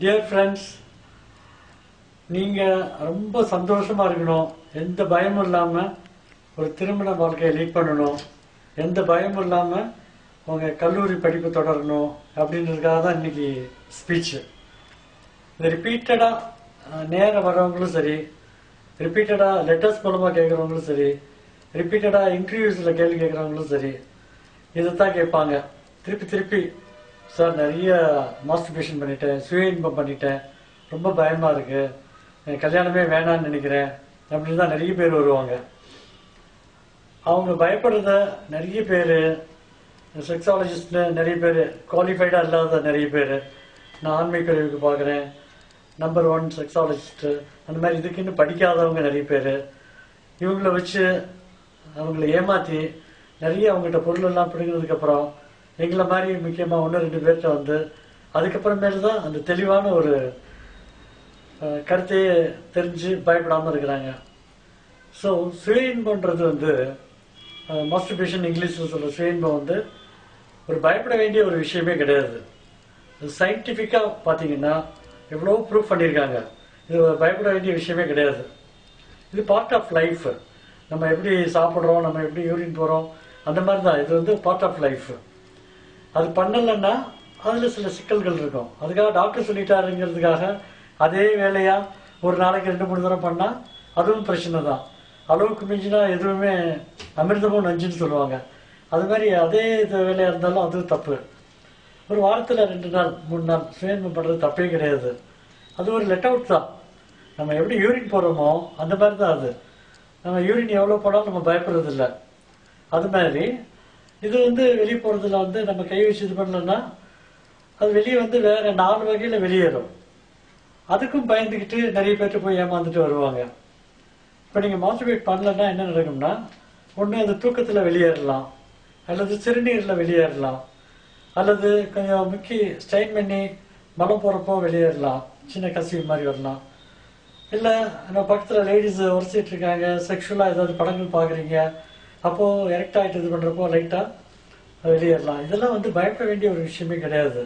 Dear friends நீங்கள் ரொம்ப சந்தோஷமாக இருக்கணும். எந்த பயமும் இல்லாமல் ஒரு திருமண வாழ்க்கையை லீட் பண்ணணும். எந்த பயமும் இல்லாமல் உங்கள் கல்லூரி படிப்பு தொடரணும் அப்படின்றதுக்காக தான் இன்னைக்கு ஸ்பீச்சு இது ரிப்பீட்டடாக நேரம் வர்றவங்களும் சரி ரிப்பீட்டடாக லெட்டர்ஸ் மூலமாக கேட்குறவங்களும் சரி ரிப்பீட்டடாக இன்டர்வியூஸில் கேள்வி கேட்குறவங்களும் சரி இதைத்தான் கேட்பாங்க. திருப்பி திருப்பி சார் நிறைய மாஸ்டிபேஷன் பண்ணிட்டேன் சுய இன்பம் பண்ணிட்டேன். ரொம்ப பயமாக இருக்குது கல்யாணமே வேணாம்னு நினைக்கிறேன். அப்படின்னு தான் நிறைய பேர் வருவாங்க. அவங்க பயப்படுறத நிறைய பேர் செக்ஸாலஜிஸ்ட்ல நிறைய பேர் குவாலிஃபைடாக இல்லாத நிறைய பேர் நான் ஆன்மீக கழிவுக்கு பார்க்குறேன். நம்பர் ஒன் செக்ஸாலஜிஸ்ட்டு அந்த மாதிரி இதுக்குன்னு படிக்காதவங்க நிறைய பேர். இவங்கள வச்சு அவங்கள ஏமாற்றி நிறைய அவங்ககிட்ட பொருள் எல்லாம் பிடுங்கினதுக்கப்புறம் எங்களை மாதிரி முக்கியமாக ஒன்று ரெண்டு பேர்கிட்ட வந்து அதுக்கப்புறமேல தான் அந்த தெளிவான ஒரு கருத்தையே தெரிஞ்சு பயப்படாமல் இருக்கிறாங்க. ஸோ சுயன்பன்றது வந்து மாஸ்டர்பேஷன் இங்கிலீஷில் சொல்கிற சுயன்பம் வந்து ஒரு பயப்பட வேண்டிய ஒரு விஷயமே கிடையாது. சயின்டிஃபிக்காக பார்த்தீங்கன்னா எவ்வளோ ப்ரூவ் பண்ணியிருக்காங்க. இது பயப்பட வேண்டிய விஷயமே கிடையாது. இது பார்ட் ஆஃப் லைஃப் நம்ம எப்படி சாப்பிட்றோம் நம்ம எப்படி யூரின் போகிறோம் அந்த மாதிரி தான் இது வந்து பார்ட் ஆஃப் லைஃப் அது பண்ணலைன்னா அதில் சில சிக்கல்கள் இருக்கும். அதுக்காக டாக்டர் சொல்லிட்டாருங்கிறதுக்காக அதே வேலையாக ஒரு நாளைக்கு ரெண்டு மூணு தடவை பண்ணால் அதுவும் பிரச்சனை தான். அளவுக்கு மிஞ்சினா எதுவுமே அமிர்தமும் நஞ்சுன்னு சொல்லுவாங்க. அது மாதிரி அதே இது வேலையாக இருந்தாலும் அதுவும் தப்பு. ஒரு வாரத்தில் ரெண்டு நாள் மூணு நாள் சுயன்பம் பண்ணுறது தப்பே கிடையாது. அது ஒரு லெட் அவுட் தான். நம்ம எப்படி யூரின் போகிறோமோ அந்த மாதிரி தான் அது. நம்ம யூரின் எவ்வளோ போனாலும் நம்ம பயப்படுறதில்லை. அது மாதிரி இது வந்து வெளியே போகிறதுல வந்து நம்ம கை வச்சு இது பண்ணலன்னா அது வெளியே வந்து வேற நாலு வகையில் வெளியேறும். அதுக்கும் பயந்துக்கிட்டு நிறைய பேர் போய் ஏமாந்துட்டு வருவாங்க. இப்போ நீங்கள் மாஸ்டர்பேட் பண்ணலன்னா என்ன நடக்கும்னா ஒன்று அது தூக்கத்தில் வெளியேறலாம் அல்லது சிறுநீரில் வெளியேறலாம் அல்லது கொஞ்சம் முக்கி ஸ்ட்ரைன் பண்ணி மலம் போகிறப்போ வெளியேறலாம் சின்ன கசிவு மாதிரி வரலாம். இல்லை நம்ம பக்கத்தில் லேடிஸ் உரைச்சிட்டு இருக்காங்க செக்ஷுவலாக ஏதாவது படங்கள் பார்க்குறீங்க அப்போது எரெக்ட் ஆகிட்டு இது பண்ணுறப்போ லைட்டாக வெளியேறலாம். இதெல்லாம் வந்து பயப்பட வேண்டிய ஒரு விஷயமே கிடையாது.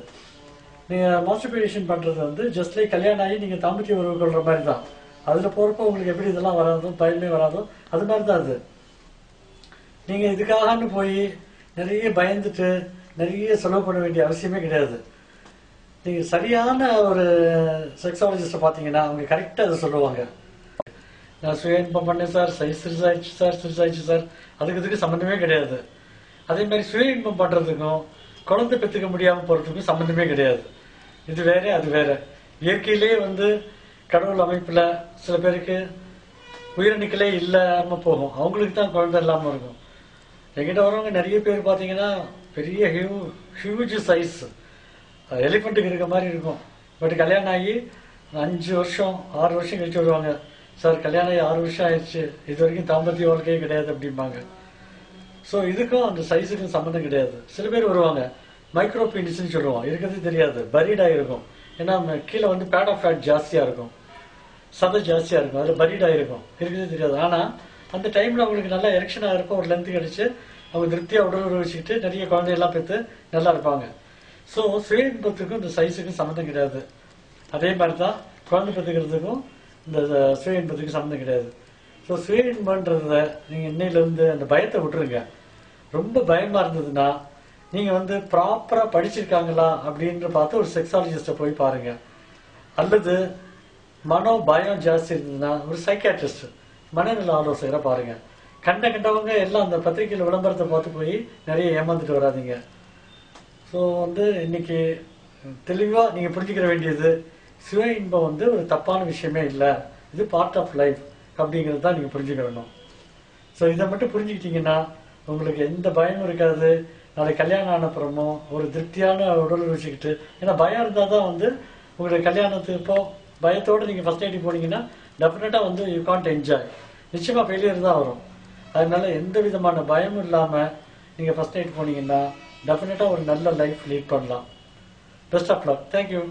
நீங்கள் மாஸ்டர்பேஷன் பண்ணுறது வந்து ஜஸ்ட் லைக் கல்யாணம் ஆகி நீங்கள் தாம்பத்திய உறவு கொள்கிற மாதிரி தான் அதில் போகிறப்போ உங்களுக்கு எப்படி இதெல்லாம் வராதோ பயமே வராதோ அது மாதிரி தான் அது. நீங்கள் இதுக்காகன்னு போய் நிறைய பயந்துட்டு நிறைய செலவு பண்ண வேண்டிய அவசியமே கிடையாது. நீங்கள் சரியான ஒரு செக்ஸாலஜிஸ்ட்டை பார்த்தீங்கன்னா அவங்க கரெக்டாக அதை சொல்லுவாங்க. நான் சுய இன்பம் பண்ணேன் சார் சைஸ் சிறுசாயிடுச்சு சார் சிறுசாயிடுச்சு சார். அதுக்கு இதுக்கு சம்மந்தமே கிடையாது. அதே மாதிரி சுய இன்பம் பண்ணுறதுக்கும் குழந்தை பெற்றுக்க முடியாமல் போகிறதுக்கும் சம்மந்தமே கிடையாது. இது வேற அது வேற. இயற்கையிலேயே வந்து கடவுள் அமைப்பில் சில பேருக்கு உயிரணுக்களே இல்லாமல் போகும். அவங்களுக்கு தான் குழந்தை இல்லாமல் இருக்கும். எங்கிட்ட வரவங்க நிறைய பேர் பார்த்தீங்கன்னா பெரிய ஹியூ ஹியூஜ் சைஸ் எலிஃபண்ட்டுக்கு இருக்க மாதிரி இருக்கும். பட் கல்யாணம் ஆகி அஞ்சு வருஷம் ஆறு வருஷம் கழிச்சு வருவாங்க. சார் கல்யாணம் ஆறு வருஷம் ஆயிடுச்சு. இது வரைக்கும் தாம்பத்திய வாழ்க்கையே கிடையாது அப்படிம்பாங்க. ஸோ இதுக்கும் அந்த சைஸுக்கும் சம்மந்தம் கிடையாது. சில பேர் வருவாங்க. மைக்ரோ பீனிஸ்ன்னு சொல்லுவோம். இருக்கிறது தெரியாது. பரீடாக இருக்கும் ஏன்னா கீழே வந்து பேட் ஆஃப் ஃபேட் ஜாஸ்தியாக இருக்கும். சதை ஜாஸ்தியாக இருக்கும். அதில் பரீடாக இருக்கும் இருக்கிறது தெரியாது. ஆனால் அந்த டைமில் அவங்களுக்கு நல்லா எரெக்ஷனாக இருக்கும் ஒரு லென்த் கிடைச்சி அவங்க திருப்தியாக உடல் உறவு வச்சுக்கிட்டு நிறைய குழந்தையெல்லாம் பெற்று நல்லா இருப்பாங்க. ஸோ சுய இன்பத்துக்கும் இந்த சைஸுக்கும் சம்மந்தம் கிடையாது. அதே மாதிரி தான் குழந்தை பெற்றுக்கிறதுக்கும் இந்த சுய இன்பத்துக்கு சம்மந்தம் கிடையாது. ஸோ சுய இன்பன்றத நீங்கள் இன்னையிலேருந்து அந்த பயத்தை விட்டுருங்க. ரொம்ப பயமாக இருந்ததுன்னா நீங்கள் வந்து ப்ராப்பராக படிச்சிருக்காங்களா அப்படின்ற பார்த்து ஒரு செக்ஸாலஜிஸ்ட்டை போய் பாருங்க. அல்லது மனோ பயம் ஜாஸ்தி இருந்ததுன்னா ஒரு சைக்காட்ரிஸ்ட் மனநல ஆலோசகரை பாருங்க. கண்ட கண்டவங்க எல்லாம் அந்த பத்திரிகையில் விளம்பரத்தை பார்த்து போய் நிறைய ஏமாந்துட்டு வராதீங்க. ஸோ வந்து இன்னைக்கு தெளிவாக நீங்கள் புரிஞ்சுக்கிற வேண்டியது சுய இன்பம் வந்து ஒரு தப்பான விஷயமே இல்லை. இது பார்ட் ஆஃப் லைஃப் அப்படிங்கிறது தான் நீங்கள் புரிஞ்சுக்கிறணும் ஸோ இதை மட்டும் புரிஞ்சுக்கிட்டீங்கன்னா உங்களுக்கு எந்த பயமும் இருக்காது. நாளைக்கு கல்யாணம் ஆனப்புறமும் ஒரு திருப்தியான உடல் வச்சுக்கிட்டு ஏன்னா பயம் இருந்தால் தான் வந்து உங்களுக்கு கல்யாணத்துக்கு இப்போ பயத்தோடு நீங்கள் ஃபஸ்ட் எய்டி போனீங்கன்னா டெஃபினட்டாக வந்து யூ கான்ட் என்ஜாய் நிச்சயமாக ஃபெயிலியர் தான் வரும். அதனால எந்த விதமான பயமும் இல்லாமல் நீங்கள் ஃபஸ்ட் எய்ட் போனீங்கன்னா டெஃபினட்டாக ஒரு நல்ல லைஃப் லீட் பண்ணலாம். Best of luck thank you